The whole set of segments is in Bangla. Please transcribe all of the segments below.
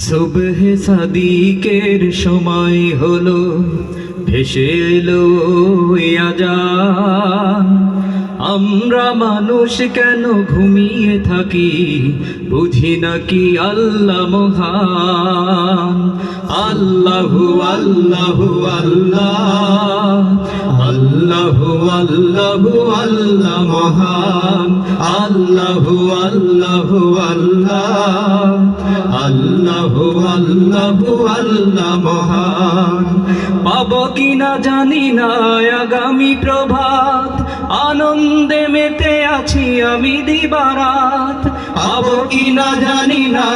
সুবহে সাদিকের সময় হলো, ভেসে এলো আজান। আমরা মানুষ কেন ঘুমিয়ে থাকি, বুঝি নাকি আল্লাহ মহান। আল্লাহু আল্লাহু, আল্লাহ। আল্লাহু আল্লাহু, আল্লাহ মহান। আল্লাহু আল্লাহু, আল্লাহ। আল্লাহু আল্লাহু, আল্লাহ মহান। পাব কিনা জানি না, আগামী প্রভাত। আনন্দে মেতে আছি আমি দিবারাত। পাব কিনা জানি না,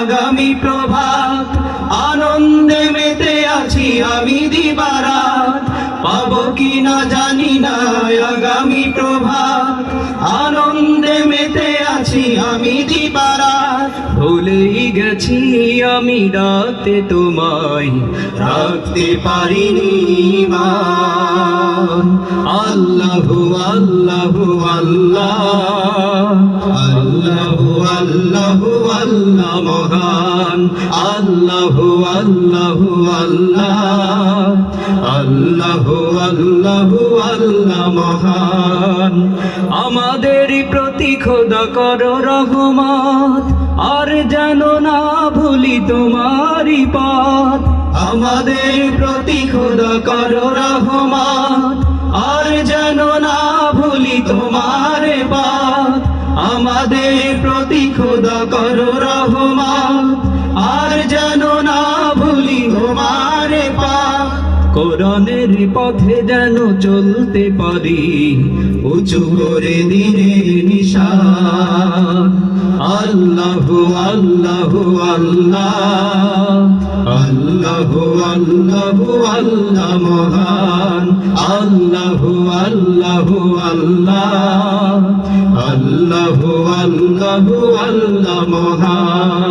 আগামী প্রভাত। আনন্দে মেতে আছি আমি দিবারাত। পাব কিনা জানি না, আগামী প্রভাত। আনন্দে মেতে আছি আমি দিবারাত। ভুলেই গেছি আমি রাতে তোমায়। রাখতে পারিনি আল্লাহু আল্লাহু, আল্লাহ। আল্লাহু আল্লাহু, আল্লাহ মহান। আল্লাহু আল্লাহু, আল্লাহ। আল্লাহু, আল্লাহ আল্লাহ মহান। আমাদের প্রতি খোদা করো রহমত। আর যেন না ভুলি তোমারই পথ। আমাদের প্রতি খোদা করো রহমত। আর যেন না ভুলি তোমার পথ। আমাদের প্রতি খোদা করো রহমত। আর যেন না ভুলি তোমার পথ। কোরআনের পথে যেন চলতে পারি, উঁচু করে দিনের নিশান। আল্লাহু আল্লাহু আল্লাহ। আল্লাহু আল্লাহু আল্লাহ মহান। আল্লাহু আল্লাহু আল্লাহ। আল্লাহু আল্লাহু আল্লাহ মহান।